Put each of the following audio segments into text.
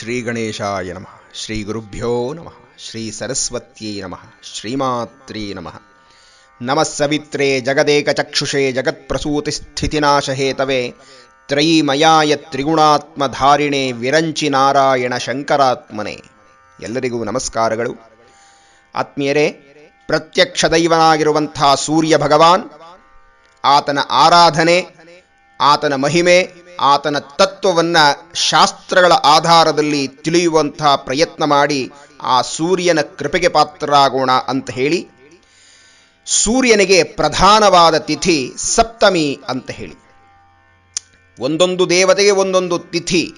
ಶ್ರೀ ಗಣೇಶಾಯ ನಮಃ ಶ್ರೀ ಗುರುಭ್ಯೋ ನಮಃ ಶ್ರೀ ಸರಸ್ವತ್ಯೈ ನಮಃ ಶ್ರೀಮಾತ್ರೇ ನಮಃ ನಮಃ ಸವಿತ್ರೇ ಜಗದೇಕ ಚಕ್ಷುಷೇ ಜಗತ್ಪ್ರಸೂತಿ ಸ್ಥಿತಿನಾಶಹೇತವೇ ತ್ರಯೀಮಯಾಯ ತ್ರಿಗುಣಾತ್ಮಧಾರಿಣೆ ವಿರಂಚಿ ನಾರಾಯಣ ಶಂಕರಾತ್ಮನೆ ಎಲ್ಲರಿಗೂ ನಮಸ್ಕಾರಗಳು. ಆತ್ಮೀಯರೇ, ಪ್ರತ್ಯಕ್ಷ ದೈವನಾಗಿರುವಂಥ ಸೂರ್ಯ ಭಗವಾನ್, ಆತನ ಆರಾಧನೆ, ಆತನ ಮಹಿಮೆ ಆತನ ತತ್ವವನ್ನು ಶಾಸ್ತ್ರಗಳ ಆಧಾರದಲ್ಲಿ ತಿಳಿಯುವಂತಹ ಪ್ರಯತ್ನ ಮಾಡಿ ಆ ಸೂರ್ಯನ ಕೃಪೆಗೆ ಪಾತ್ರರಾಗೋಣ ಅಂತ ಹೇಳಿ, ಸೂರ್ಯನಿಗೆ ಪ್ರಧಾನವಾದ ತಿಥಿ ಸಪ್ತಮಿ ಅಂತ ಹೇಳಿ. ಒಂದೊಂದು ದೇವತೆಗೆ ಒಂದೊಂದು ತಿಥಿ,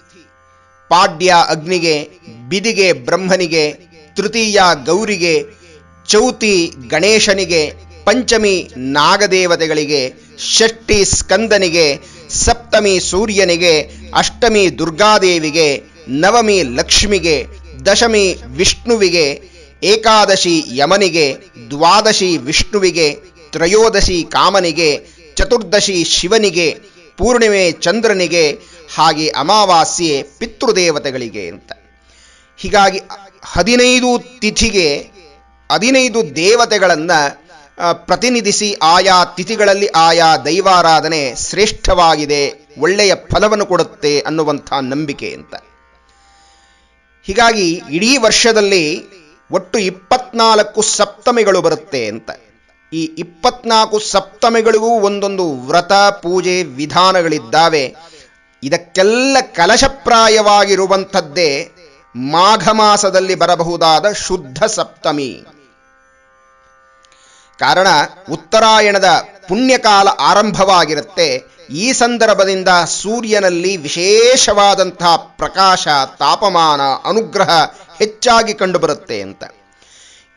ಪಾಡ್ಯ ಅಗ್ನಿಗೆ, ಬಿದಿಗೆ ಬ್ರಹ್ಮನಿಗೆ, ತೃತೀಯ ಗೌರಿಗೆ, ಚೌತಿ ಗಣೇಶನಿಗೆ, ಪಂಚಮಿ ನಾಗದೇವತೆಗಳಿಗೆ, ಷಷ್ಠಿ ಸ್ಕಂದನಿಗೆ ಸಪ್ತಮಿ ಸೂರ್ಯನಿಗೆ, ಅಷ್ಟಮಿ ದುರ್ಗಾದೇವಿಗೆ, ನವಮಿ ಲಕ್ಷ್ಮಿಗೆ, ದಶಮಿ ವಿಷ್ಣುವಿಗೆ, ಏಕಾದಶಿ ಯಮನಿಗೆ, ದ್ವಾದಶಿ ವಿಷ್ಣುವಿಗೆ, ತ್ರಯೋದಶಿ ಕಾಮನಿಗೆ, ಚತುರ್ದಶಿ ಶಿವನಿಗೆ, ಪೂರ್ಣಿಮೆ ಚಂದ್ರನಿಗೆ, ಹಾಗೆ ಅಮಾವಾಸ್ಯೆ ಪಿತೃದೇವತೆಗಳಿಗೆ ಅಂತ. ಹೀಗಾಗಿ ಹದಿನೈದು ತಿಥಿಗೆ ಹದಿನೈದು ದೇವತೆಗಳನ್ನು ಪ್ರತಿನಿಧಿಸಿ ಆಯಾ ತಿಥಿಗಳಲ್ಲಿ ಆಯಾ ದೈವಾರಾಧನೆ ಶ್ರೇಷ್ಠವಾಗಿದೆ, ಒಳ್ಳೆಯ ಫಲವನ್ನು ಕೊಡುತ್ತೆ ಅನ್ನುವಂಥ ನಂಬಿಕೆ ಅಂತ. ಹೀಗಾಗಿ ಇಡೀ ವರ್ಷದಲ್ಲಿ ಒಟ್ಟು ಇಪ್ಪತ್ನಾಲ್ಕು ಸಪ್ತಮಿಗಳು ಬರುತ್ತೆ ಅಂತ. ಈ ಇಪ್ಪತ್ನಾಲ್ಕು ಸಪ್ತಮಿಗಳಿಗೂ ಒಂದೊಂದು ವ್ರತ, ಪೂಜೆ, ವಿಧಾನಗಳಿದ್ದಾವೆ. ಇದಕ್ಕೆಲ್ಲ ಕಲಶಪ್ರಾಯವಾಗಿರುವಂಥದ್ದೇ ಮಾಘ ಮಾಸದಲ್ಲಿ ಬರಬಹುದಾದ ಶುದ್ಧ ಸಪ್ತಮಿ. ಕಾರಣ ಉತ್ತರಾಯಣದ ಪುಣ್ಯಕಾಲ ಆರಂಭವಾಗಿರುತ್ತೆ. ಈ ಸಂದರ್ಭದಿಂದ ಸೂರ್ಯನಲ್ಲಿ ವಿಶೇಷವಾದಂತಹ ಪ್ರಕಾಶ, ತಾಪಮಾನ, ಅನುಗ್ರಹ ಹೆಚ್ಚಾಗಿ ಕಂಡುಬರುತ್ತೆ ಅಂತ.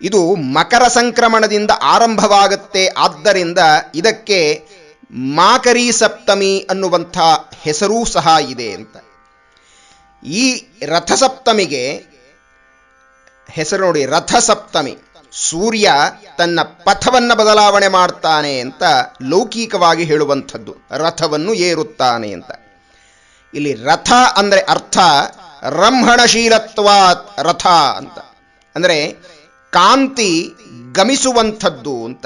ಇದು ಮಕರ ಸಂಕ್ರಮಣದಿಂದ ಆರಂಭವಾಗುತ್ತೆ. ಆದ್ದರಿಂದ ಇದಕ್ಕೆ ಮಾಕರಿ ಸಪ್ತಮಿ ಅನ್ನುವಂಥ ಹೆಸರೂ ಸಹ ಇದೆ ಅಂತ. ಈ ರಥಸಪ್ತಮಿಗೆ ಹೆಸರು ನೋಡಿ, ರಥಸಪ್ತಮಿ. ಸೂರ್ಯ ತನ್ನ ಪಥವನ್ನು ಬದಲಾವಣೆ ಮಾಡ್ತಾನೆ ಅಂತ ಲೌಕಿಕವಾಗಿ ಹೇಳುವಂಥದ್ದು. ರಥವನ್ನು ಏರುತ್ತಾನೆ ಅಂತ. ಇಲ್ಲಿ ರಥ ಅಂದರೆ ಅರ್ಥ ರಂಹಣಶೀಲತ್ವಾತ್ ರಥ ಅಂತ. ಅಂದರೆ ಕಾಂತಿ ಗಮಿಸುವಂಥದ್ದು ಅಂತ.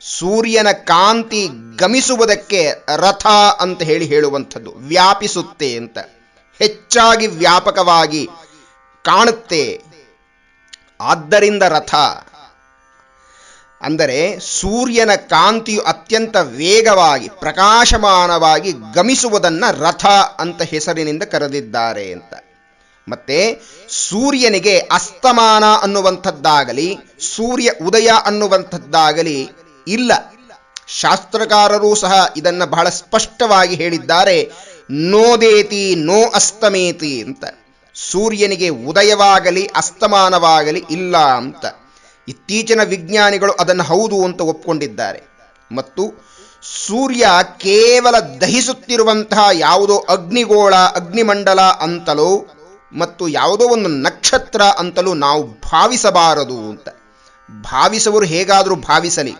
ಸೂರ್ಯನ ಕಾಂತಿ ಗಮಿಸುವುದಕ್ಕೆ ರಥ ಅಂತ ಹೇಳಿ ಹೇಳುವಂಥದ್ದು. ವ್ಯಾಪಿಸುತ್ತೆ ಅಂತ. ಹೆಚ್ಚಾಗಿ ವ್ಯಾಪಕವಾಗಿ ಕಾಣುತ್ತೆ. ಆದ್ದರಿಂದ ರಥ. ಅಂದರೆ ಸೂರ್ಯನ ಕಾಂತಿಯು ಅತ್ಯಂತ ವೇಗವಾಗಿ, ಪ್ರಕಾಶಮಾನವಾಗಿ ಗಮಿಸುವುದನ್ನು ರಥ ಅಂತ ಹೆಸರಿನಿಂದ ಕರೆದಿದ್ದಾರೆ ಅಂತ. ಮತ್ತೆ ಸೂರ್ಯನಿಗೆ ಅಸ್ತಮಾನ ಅನ್ನುವಂಥದ್ದಾಗಲಿ, ಸೂರ್ಯ ಉದಯ ಅನ್ನುವಂಥದ್ದಾಗಲಿ ಇಲ್ಲ. ಶಾಸ್ತ್ರಕಾರರು ಸಹ ಇದನ್ನು ಬಹಳ ಸ್ಪಷ್ಟವಾಗಿ ಹೇಳಿದ್ದಾರೆ ನೋದೇತಿ ನೋ ಅಸ್ತಮೇತಿ ಅಂತ. ಸೂರ್ಯನಿಗೆ ಉದಯವಾಗಲಿ, ಅಸ್ತಮಾನವಾಗಲಿ ಇಲ್ಲ ಅಂತ. ಇತ್ತೀಚಿನ ವಿಜ್ಞಾನಿಗಳು ಅದನ್ನು ಹೌದು ಅಂತ ಒಪ್ಕೊಂಡಿದ್ದಾರೆ. ಮತ್ತು ಸೂರ್ಯ ಕೇವಲ ದಹಿಸುತ್ತಿರುವಂತಹ ಯಾವುದೋ ಅಗ್ನಿಗೋಳ, ಅಗ್ನಿಮಂಡಲ ಅಂತಲೋ, ಮತ್ತು ಯಾವುದೋ ಒಂದು ನಕ್ಷತ್ರ ಅಂತಲೂ ನಾವು ಭಾವಿಸಬಾರದು ಅಂತ. ಭಾವಿಸುವರು ಹೇಗಾದರೂ ಭಾವಿಸಲಿ.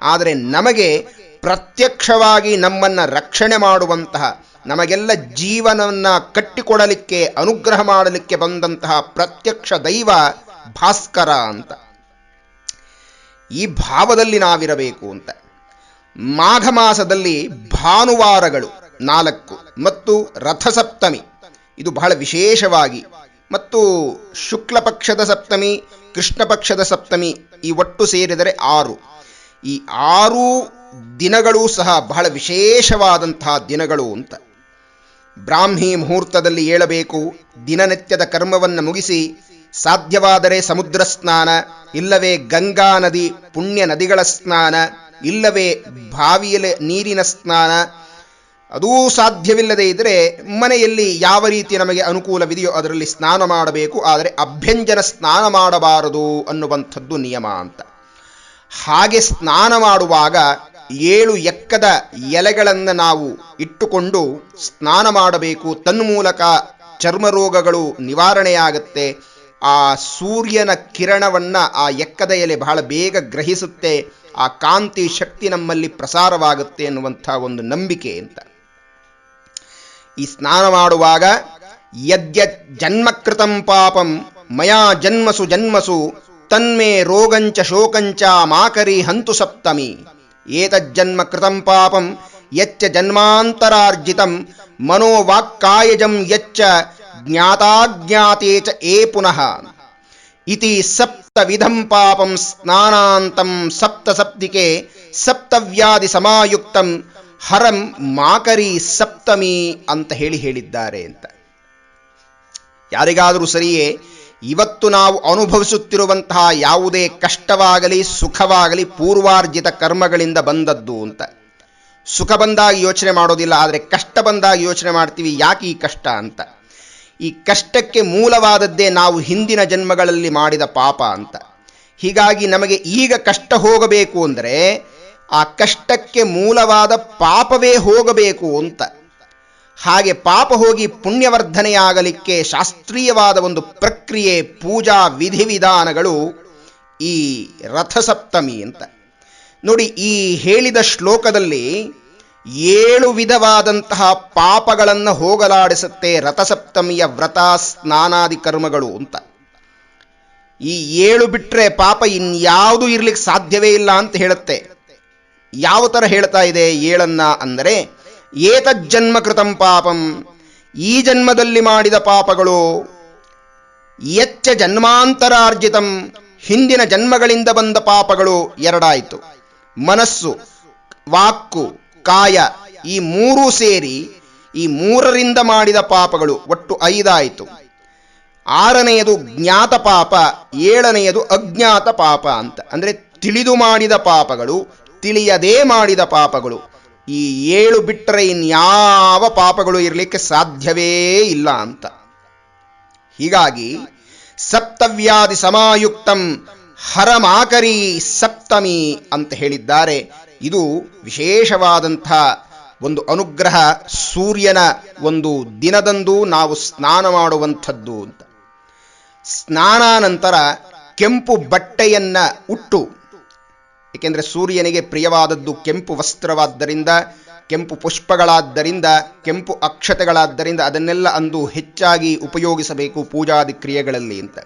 ಆದರೆ ನಮಗೆ ಪ್ರತ್ಯಕ್ಷವಾಗಿ ನಮ್ಮನ್ನು ರಕ್ಷಣೆ ಮಾಡುವಂತಹ ನಮಗೆಲ್ಲ ಜೀವನವನ್ನು ಕಟ್ಟಿಕೊಡಲಿಕ್ಕೆ, ಅನುಗ್ರಹ ಮಾಡಲಿಕ್ಕೆ ಬಂದಂತಹ ಪ್ರತ್ಯಕ್ಷ ದೈವ ಭಾಸ್ಕರ ಅಂತ. ಈ ಭಾವದಲ್ಲಿ ನಾವಿರಬೇಕು ಅಂತ. ಮಾಘ ಮಾಸದಲ್ಲಿ ಭಾನುವಾರಗಳು ನಾಲ್ಕು ಮತ್ತು ರಥಸಪ್ತಮಿ. ಇದು ಬಹಳ ವಿಶೇಷವಾಗಿ. ಮತ್ತು ಶುಕ್ಲ ಪಕ್ಷದ ಸಪ್ತಮಿ ಕೃಷ್ಣ ಪಕ್ಷದ ಸಪ್ತಮಿ ಈ ಒಟ್ಟು ಸೇರಿದರೆ ಆರು. ಈ ಆರು ದಿನಗಳೂ ಸಹ ಬಹಳ ವಿಶೇಷವಾದಂತಹ ದಿನಗಳು ಅಂತ. ಬ್ರಾಹ್ಮಿ ಮುಹೂರ್ತದಲ್ಲಿ ಏಳಬೇಕು, ದಿನನಿತ್ಯದ ಕರ್ಮವನ್ನು ಮುಗಿಸಿ, ಸಾಧ್ಯವಾದರೆ ಸಮುದ್ರ ಸ್ನಾನ, ಇಲ್ಲವೇ ಗಂಗಾ ನದಿ, ಪುಣ್ಯ ನದಿಗಳ ಸ್ನಾನ, ಇಲ್ಲವೇ ಬಾವಿಯಲ್ಲಿ ನೀರಿನ ಸ್ನಾನ, ಅದೂ ಸಾಧ್ಯವಿಲ್ಲದೆ ಇದ್ದರೆ ಮನೆಯಲ್ಲಿ ಯಾವ ರೀತಿ ನಮಗೆ ಅನುಕೂಲವಿದೆಯೋ ಅದರಲ್ಲಿ ಸ್ನಾನ ಮಾಡಬೇಕು, ಆದರೆ ಅಭ್ಯಂಜನ ಸ್ನಾನ ಮಾಡಬಾರದು ಅನ್ನುವಂಥದ್ದು ನಿಯಮ ಅಂತ. ಹಾಗೆ ಸ್ನಾನ ಮಾಡುವಾಗ ಏಳು ಎಕ್ಕದ ಎಲೆಗಳನ್ನು ನಾವು ಇಟ್ಟುಕೊಂಡು ಸ್ನಾನ ಮಾಡಬೇಕು. ತನ್ಮೂಲಕ ಚರ್ಮ ರೋಗಗಳು ನಿವಾರಣೆಯಾಗುತ್ತೆ. ಆ ಸೂರ್ಯನ ಕಿರಣವನ್ನು ಆ ಎಕ್ಕದ ಎಲೆ ಬಹಳ ಬೇಗ ಗ್ರಹಿಸುತ್ತೆ. ಆ ಕಾಂತಿ ಶಕ್ತಿ ನಮ್ಮಲ್ಲಿ ಪ್ರಸಾರವಾಗುತ್ತೆ ಎನ್ನುವಂಥ ಒಂದು ನಂಬಿಕೆ ಅಂತ. ಈ ಸ್ನಾನ ಮಾಡುವಾಗ ಯದ್ಯ ಜನ್ಮಕೃತಂ ಪಾಪಂ, ಮಯಾ ಜನ್ಮಸು ಜನ್ಮಸು, ತನ್ಮೇ ರೋಗಂಚ ಶೋಕಂಚ ಮಾಕರಿ ಹಂತು ಸಪ್ತಮಿ. ಏತಜ್ಜನ್ಮ ಕೃತಂ ಪಾಪಂ ಯಚ್ಚ ಜನ್ಮಾಂತರಾರ್ಜಿತಂ ಮನೋವಾಕ್ಕಾಯಜಂ ಯಚ್ಚ ಜ್ಞಾತಾಜ್ಞಾತೆ ಚ ಏ ಪುನಃ ಇತಿ ಸಪ್ತವಿಧಂ ಪಾಪಂ ಸ್ನಾನಾಂತಂ ಸಪ್ತ ಸಪ್ತಿಕೆ ಸಪ್ತವ್ಯಾಧಿ ಸಮಾಯುಕ್ತಂ ಹರಂ ಮಾಕರಿ ಸಪ್ತಮಿ ಅಂತ ಹೇಳಿ ಹೇಳಿದ್ದಾರೆ ಅಂತ. ಯಾರಿಗಾದರೂ ಸರಿಯೇ ಇವತ್ತು ನಾವು ಅನುಭವಿಸುತ್ತಿರುವಂತಹ ಯಾವುದೇ ಕಷ್ಟವಾಗಲಿ, ಸುಖವಾಗಲಿ ಪೂರ್ವಾರ್ಜಿತ ಕರ್ಮಗಳಿಂದ ಬಂದದ್ದು ಅಂತ. ಸುಖ ಬಂದಾಗ ಯೋಚನೆ ಮಾಡೋದಿಲ್ಲ, ಆದರೆ ಕಷ್ಟ ಬಂದಾಗ ಯೋಚನೆ ಮಾಡ್ತೀವಿ, ಯಾಕೆ ಈ ಕಷ್ಟ ಅಂತ. ಈ ಕಷ್ಟಕ್ಕೆ ಮೂಲವಾದದ್ದೇ ನಾವು ಹಿಂದಿನ ಜನ್ಮಗಳಲ್ಲಿ ಮಾಡಿದ ಪಾಪ ಅಂತ. ಹೀಗಾಗಿ ನಮಗೆ ಈಗ ಕಷ್ಟ ಹೋಗಬೇಕು ಅಂದರೆ ಆ ಕಷ್ಟಕ್ಕೆ ಮೂಲವಾದ ಪಾಪವೇ ಹೋಗಬೇಕು ಅಂತ. ಹಾಗೆ ಪಾಪ ಹೋಗಿ ಪುಣ್ಯವರ್ಧನೆಯಾಗಲಿಕ್ಕೆ ಶಾಸ್ತ್ರೀಯವಾದ ಒಂದು ಪ್ರಕ್ರಿಯೆ, ಪೂಜಾ ವಿಧಿವಿಧಾನಗಳು ಈ ರಥಸಪ್ತಮಿ ಅಂತ. ನೋಡಿ, ಈ ಹೇಳಿದ ಶ್ಲೋಕದಲ್ಲಿ ಏಳು ವಿಧವಾದಂತಹ ಪಾಪಗಳನ್ನು ಹೋಗಲಾಡಿಸುತ್ತೆ ರಥಸಪ್ತಮಿಯ ವ್ರತ, ಸ್ನಾನಾದಿ ಕರ್ಮಗಳು ಅಂತ. ಈ ಏಳು ಬಿಟ್ಟರೆ ಪಾಪ ಇನ್ಯಾವುದು ಇರಲಿಕ್ಕೆ ಸಾಧ್ಯವೇ ಇಲ್ಲ ಅಂತ ಹೇಳುತ್ತೆ. ಯಾವ ಥರ ಹೇಳ್ತಾ ಇದೆ ಏಳನ್ನ ಅಂದರೆ ಏತಜ್ಜನ್ಮ ಕೃತಂ ಪಾಪಂ. ಈ ಜನ್ಮದಲ್ಲಿ ಮಾಡಿದ ಪಾಪಗಳು ಎಚ್ಚ ಜನ್ಮಾಂತರಾರ್ಜಿತಂ. ಹಿಂದಿನ ಜನ್ಮಗಳಿಂದ ಬಂದ ಪಾಪಗಳು ಎರಡಾಯಿತು. ಮನಸ್ಸು, ವಾಕ್ಕು, ಕಾಯ ಈ ಮೂರೂ ಸೇರಿ ಈ ಮೂರರಿಂದ ಮಾಡಿದ ಪಾಪಗಳು ಒಟ್ಟು ಐದಾಯಿತು. ಆರನೆಯದು ಜ್ಞಾತ ಪಾಪ, ಏಳನೆಯದು ಅಜ್ಞಾತ ಪಾಪ ಅಂತ. ಅಂದರೆ ತಿಳಿದು ಮಾಡಿದ ಪಾಪಗಳು, ತಿಳಿಯದೇ ಮಾಡಿದ ಪಾಪಗಳು. ಈ ಏಳು ಬಿಟ್ಟರೆ ಇನ್ಯಾವ ಪಾಪಗಳು ಇರಲಿಕ್ಕೆ ಸಾಧ್ಯವೇ ಇಲ್ಲ ಅಂತ. ಹೀಗಾಗಿ ಸಪ್ತವ್ಯಾಧಿ ಸಮಾಯುಕ್ತಂ ಹರಮಾಕರಿ ಸಪ್ತಮಿ ಅಂತ ಹೇಳಿದ್ದಾರೆ. ಇದು ವಿಶೇಷವಾದಂಥ ಒಂದು ಅನುಗ್ರಹ ಸೂರ್ಯನ ಒಂದು ದಿನದಂದು ನಾವು ಸ್ನಾನ ಮಾಡುವಂಥದ್ದು ಅಂತ. ಸ್ನಾನಾನಂತರ ಕೆಂಪು ಬಟ್ಟೆಯನ್ನು ಉಟ್ಟು ಏಕೆಂದರೆ ಸೂರ್ಯನಿಗೆ ಪ್ರಿಯವಾದದ್ದು ಕೆಂಪು ವಸ್ತ್ರವಾದ್ದರಿಂದ, ಕೆಂಪು ಪುಷ್ಪಗಳಾದ್ದರಿಂದ, ಕೆಂಪು ಅಕ್ಷತೆಗಳಾದ್ದರಿಂದ ಅದನ್ನೆಲ್ಲ ಅಂದು ಹೆಚ್ಚಾಗಿ ಉಪಯೋಗಿಸಬೇಕು ಪೂಜಾದಿ ಕ್ರಿಯೆಗಳಲ್ಲಿ ಅಂತ.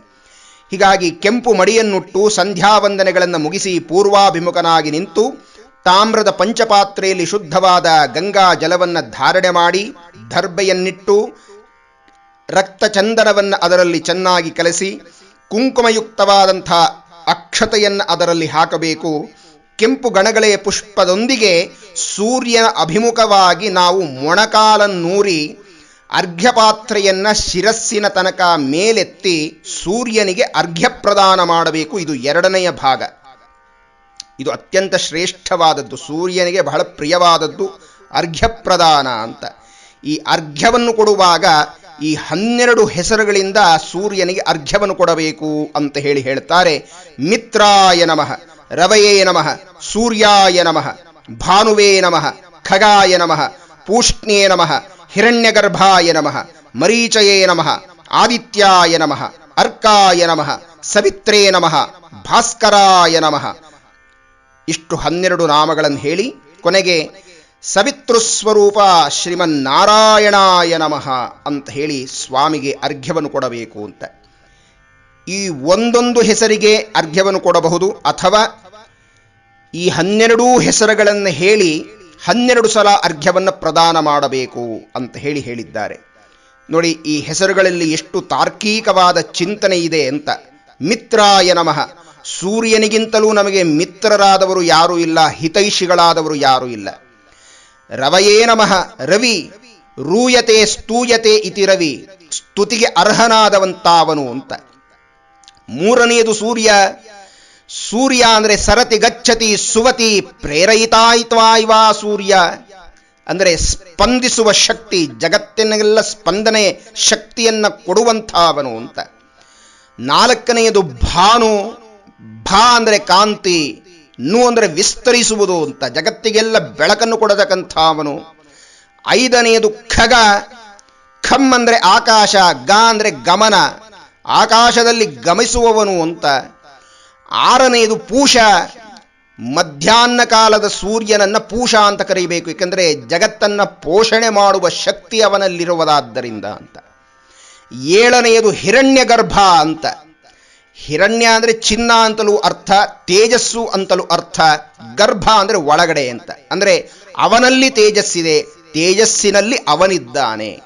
ಹೀಗಾಗಿ ಕೆಂಪು ಮಡಿಯನ್ನುಟ್ಟು ಸಂಧ್ಯಾವಂದನೆಗಳನ್ನು ಮುಗಿಸಿ ಪೂರ್ವಾಭಿಮುಖನಾಗಿ ನಿಂತು ತಾಮ್ರದ ಪಂಚಪಾತ್ರೆಯಲ್ಲಿ ಶುದ್ಧವಾದ ಗಂಗಾ ಜಲವನ್ನು ಧಾರಣೆ ಮಾಡಿ ದರ್ಬೆಯನ್ನಿಟ್ಟು ರಕ್ತಚಂದನವನ್ನು ಅದರಲ್ಲಿ ಚೆನ್ನಾಗಿ ಕಲಸಿ ಕುಂಕುಮಯುಕ್ತವಾದಂಥ ಅಕ್ಷತೆಯನ್ನು ಅದರಲ್ಲಿ ಹಾಕಬೇಕು. ಕೆಂಪು ಗಣಗಳೆಯ ಪುಷ್ಪದೊಂದಿಗೆ ಸೂರ್ಯನ ಅಭಿಮುಖವಾಗಿ ನಾವು ಮೊಣಕಾಲನ್ನೂರಿ ಅರ್ಘ್ಯಪಾತ್ರೆಯನ್ನು ಶಿರಸ್ಸಿನ ತನಕ ಮೇಲೆತ್ತಿ ಸೂರ್ಯನಿಗೆ ಅರ್ಘ್ಯ ಪ್ರದಾನ ಮಾಡಬೇಕು. ಇದು ಎರಡನೆಯ ಭಾಗ. ಇದು ಅತ್ಯಂತ ಶ್ರೇಷ್ಠವಾದದ್ದು. ಸೂರ್ಯನಿಗೆ ಬಹಳ ಪ್ರಿಯವಾದದ್ದು ಅರ್ಘ್ಯ ಪ್ರದಾನ ಅಂತ. ಈ ಅರ್ಘ್ಯವನ್ನು ಕೊಡುವಾಗ ಈ ಹನ್ನೆರಡು ಹೆಸರುಗಳಿಂದ ಸೂರ್ಯನಿಗೆ ಅರ್ಘ್ಯವನ್ನು ಕೊಡಬೇಕು ಅಂತ ಹೇಳಿ ಹೇಳ್ತಾರೆ. ಮಿತ್ರಾಯ ನಮಃ. ರವಯೇ ನಮಃ, ಸೂರ್ಯಾಯ ನಮಃ, ಭಾನುವೇ ನಮಃ, ಖಗಾಯ ನಮಃ, ಪೂಷ್ಣ್ಯೇ ನಮಃ, ಹಿರಣ್ಯಗರ್ಭಾಯ ನಮಃ, ಮರೀಚಯೇ ನಮಃ, ಆದಿತ್ಯಾಯ ನಮಃ, ಅರ್ಕಾಯ ನಮಃ, ಸವಿತ್ರೇ ನಮಃ, ಭಾಸ್ಕರಾಯ ನಮಃ. ಇಷ್ಟು ಹನ್ನೆರಡು ನಾಮಗಳನ್ನು ಹೇಳಿ ಕೊನೆಗೆ ಸವಿತೃಸ್ವರೂಪ ಶ್ರೀಮನ್ನಾರಾಯಣಾಯ ನಮಃ ಅಂತ ಹೇಳಿ ಸ್ವಾಮಿಗೆ ಅರ್ಘ್ಯವನ್ನು ಕೊಡಬೇಕು ಅಂತ. ಈ ಒಂದೊಂದು ಹೆಸರಿಗೆ ಅರ್ಘ್ಯವನ್ನು ಕೊಡಬಹುದು. ಅಥವಾ ಈ ಹನ್ನೆರಡೂ ಹೆಸರುಗಳನ್ನು ಹೇಳಿ ಹನ್ನೆರಡು ಸಲ ಅರ್ಘ್ಯವನ್ನು ಪ್ರದಾನ ಮಾಡಬೇಕು ಅಂತ ಹೇಳಿ ಹೇಳಿದ್ದಾರೆ. ನೋಡಿ, ಈ ಹೆಸರುಗಳಲ್ಲಿ ಎಷ್ಟು ತಾರ್ಕಿಕವಾದ ಚಿಂತನೆ ಇದೆ ಅಂತ. ಮಿತ್ರಾಯ ನಮಃ. ಸೂರ್ಯನಿಗಿಂತಲೂ ನಮಗೆ ಮಿತ್ರರಾದವರು ಯಾರೂ ಇಲ್ಲ, ಹಿತೈಷಿಗಳಾದವರು ಯಾರೂ ಇಲ್ಲ. ರವಯೇ ನಮಃ. ರವಿ, ರೂಯತೆ ಸ್ತೂಯತೆ ಇತಿ ರವಿ. ಸ್ತುತಿಗೆ ಅರ್ಹನಾದವಂತಾವನು ಅಂತ. ಮೂರನೆಯದು ಸೂರ್ಯ. ಸೂರ್ಯ ಅಂದರೆ ಸರತಿ ಗಚ್ಚತಿ ಸುವತಿ ಪ್ರೇರಯಿತಾಯಿತ್ವಾಯ್ವಾ ಸೂರ್ಯ. ಅಂದರೆ ಸ್ಪಂದಿಸುವ ಶಕ್ತಿ ಜಗತ್ತಿನೆಲ್ಲ ಸ್ಪಂದನೆ ಶಕ್ತಿಯನ್ನು ಕೊಡುವಂಥವನು ಅಂತ. ನಾಲ್ಕನೆಯದು ಭಾನು. ಭಾ ಅಂದರೆ ಕಾಂತಿ, ನು ಅಂದರೆ ವಿಸ್ತರಿಸುವುದು ಅಂತ. ಜಗತ್ತಿಗೆಲ್ಲ ಬೆಳಕನ್ನು ಕೊಡತಕ್ಕಂಥವನು. ಐದನೆಯದು ಖಗ. ಖಮ್ ಅಂದರೆ ಆಕಾಶ, ಗ ಅಂದರೆ ಗಮನ. ಆಕಾಶದಲ್ಲಿ ಗಮಿಸುವವನು ಅಂತ. ಆರನೆಯದು ಪೂಷ. ಮಧ್ಯಾಹ್ನ ಕಾಲದ ಸೂರ್ಯನನ್ನ ಪೂಷ ಅಂತ ಕರೀಬೇಕು. ಏಕೆಂದರೆ ಜಗತ್ತನ್ನ ಪೋಷಣೆ ಮಾಡುವ ಶಕ್ತಿ ಅವನಲ್ಲಿರುವುದಾದ್ದರಿಂದ ಅಂತ. ಏಳನೆಯದು ಹಿರಣ್ಯ ಗರ್ಭ ಅಂತ. ಹಿರಣ್ಯ ಅಂದರೆ ಚಿನ್ನ ಅಂತಲೂ ಅರ್ಥ, ತೇಜಸ್ಸು ಅಂತಲೂ ಅರ್ಥ, ಗರ್ಭ ಅಂದರೆ ಒಳಗಡೆ ಅಂತ. ಅಂದರೆ ಅವನಲ್ಲಿ ತೇಜಸ್ಸಿದೆ, ತೇಜಸ್ಸಿನಲ್ಲಿ ಅವನಿದ್ದಾನೆ.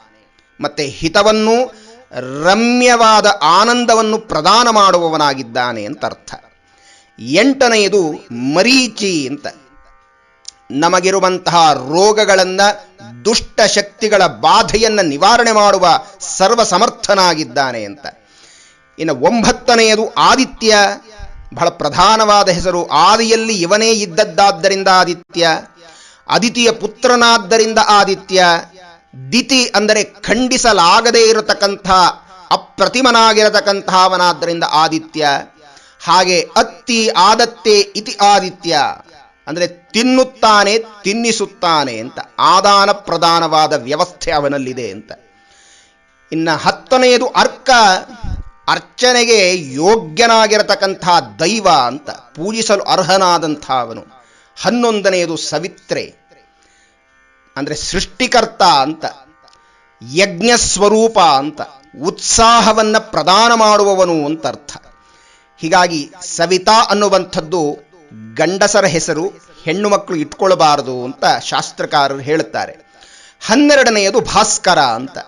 ಮತ್ತೆ ಹಿತವನ್ನು ರಮ್ಯವಾದ ಆನಂದವನ್ನು ಪ್ರದಾನ ಮಾಡುವವನಾಗಿದ್ದಾನೆ ಅಂತ ಅರ್ಥ. ಎಂಟನೆಯದು ಮರೀಚಿ ಅಂತ. ನಮಗಿರುವಂತಹ ರೋಗಗಳನ್ನು, ದುಷ್ಟ ಶಕ್ತಿಗಳ ಬಾಧೆಯನ್ನು ನಿವಾರಣೆ ಮಾಡುವ ಸರ್ವ ಸಮರ್ಥನಾಗಿದ್ದಾನೆ ಅಂತ. ಇನ್ನು ಒಂಬತ್ತನೆಯದು ಆದಿತ್ಯ. ಬಹಳ ಪ್ರಧಾನವಾದ ಹೆಸರು. ಆದಿಯಲ್ಲಿ ಇವನೇ ಇದ್ದದ್ದಾದ್ದರಿಂದ ಆದಿತ್ಯ. ಅದಿತಿಯ ಪುತ್ರನಾದ್ದರಿಂದ ಆದಿತ್ಯ. ದಿತಿ ಅಂದರೆ ಖಂಡಿಸಲಾಗದೇ ಇರತಕ್ಕಂಥ, ಅಪ್ರತಿಮನಾಗಿರತಕ್ಕಂಥವನಾದ್ದರಿಂದ ಆದಿತ್ಯ. ಹಾಗೆ ಅತ್ತಿ ಆದತ್ತೆ ಇತಿ ಆದಿತ್ಯ. ಅಂದರೆ ತಿನ್ನುತ್ತಾನೆ, ತಿನ್ನಿಸುತ್ತಾನೆ ಅಂತ, ಆದಾನ ಪ್ರದಾನವಾದ ವ್ಯವಸ್ಥೆ ಅವನಲ್ಲಿದೆ ಅಂತ. ಇನ್ನು ಹತ್ತನೆಯದು ಅರ್ಕ. ಅರ್ಚನೆಗೆ ಯೋಗ್ಯನಾಗಿರತಕ್ಕಂಥ ದೈವ ಅಂತ, ಪೂಜಿಸಲು ಅರ್ಹನಾದಂಥ ಅವನು. ಹನ್ನೊಂದನೆಯದು ಸವಿತ್ರೆ. ಅಂದರೆ ಸೃಷ್ಟಿಕರ್ತ ಅಂತ, ಯಜ್ಞ ಸ್ವರೂಪ ಅಂತ, ಉತ್ಸಾಹವನ್ನು ಪ್ರದಾನ ಮಾಡುವವನು ಅಂತ ಅರ್ಥ. ಹೀಗಾಗಿ ಸವಿತಾ ಅನ್ನುವಂಥದ್ದು ಗಂಡಸರ ಹೆಸರು, ಹೆಣ್ಣು ಮಕ್ಕಳು ಇಟ್ಕೊಳ್ಬಾರದು ಅಂತ ಶಾಸ್ತ್ರಕಾರರು ಹೇಳುತ್ತಾರೆ. ಹನ್ನೆರಡನೆಯದು ಭಾಸ್ಕರ ಅಂತ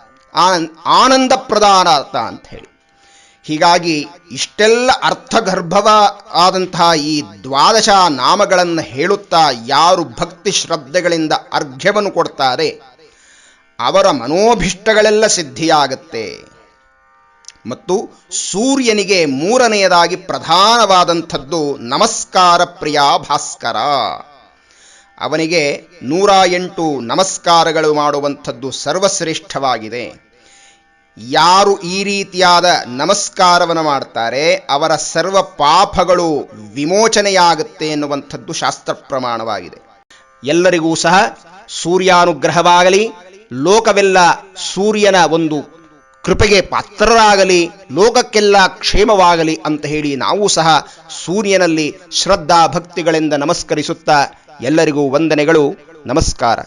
ಆನಂದ ಪ್ರದಾನ ಅಂತ ಹೇಳಿ. ಹೀಗಾಗಿ ಇಷ್ಟೆಲ್ಲ ಅರ್ಥಗರ್ಭವ ಆದಂತಹ ಈ ದ್ವಾದಶ ನಾಮಗಳನ್ನು ಹೇಳುತ್ತಾ ಯಾರು ಭಕ್ತಿ ಶ್ರದ್ಧೆಗಳಿಂದ ಅರ್ಘ್ಯವನ್ನು ಕೊಡ್ತಾರೆ, ಅವರ ಮನೋಭಿಷ್ಟಗಳೆಲ್ಲ ಸಿದ್ಧಿಯಾಗತ್ತೆ. ಮತ್ತು ಸೂರ್ಯನಿಗೆ ಮೂರನೆಯದಾಗಿ ಪ್ರಧಾನವಾದಂಥದ್ದು ನಮಸ್ಕಾರ ಪ್ರಿಯ ಭಾಸ್ಕರ. ಅವನಿಗೆ ನೂರ ಎಂಟು ನಮಸ್ಕಾರಗಳು ಮಾಡುವಂಥದ್ದು ಸರ್ವಶ್ರೇಷ್ಠವಾಗಿದೆ. ಯಾರು ಈ ರೀತಿಯಾದ ನಮಸ್ಕಾರವನ್ನು ಮಾಡ್ತಾರೆ, ಅವರ ಸರ್ವ ಪಾಪಗಳು ವಿಮೋಚನೆಯಾಗುತ್ತೆ ಎನ್ನುವಂಥದ್ದು ಶಾಸ್ತ್ರ ಪ್ರಮಾಣವಾಗಿದೆ. ಎಲ್ಲರಿಗೂ ಸಹ ಸೂರ್ಯಾನುಗ್ರಹವಾಗಲಿ, ಲೋಕವೆಲ್ಲ ಸೂರ್ಯನ ಒಂದು ಕೃಪೆಗೆ ಪಾತ್ರರಾಗಲಿ, ಲೋಕಕ್ಕೆಲ್ಲ ಕ್ಷೇಮವಾಗಲಿ ಅಂತ ಹೇಳಿ ನಾವು ಸಹ ಸೂರ್ಯನಲ್ಲಿ ಶ್ರದ್ಧಾ ಭಕ್ತಿಗಳಿಂದ ನಮಸ್ಕರಿಸುತ್ತಾ ಎಲ್ಲರಿಗೂ ವಂದನೆಗಳು, ನಮಸ್ಕಾರ.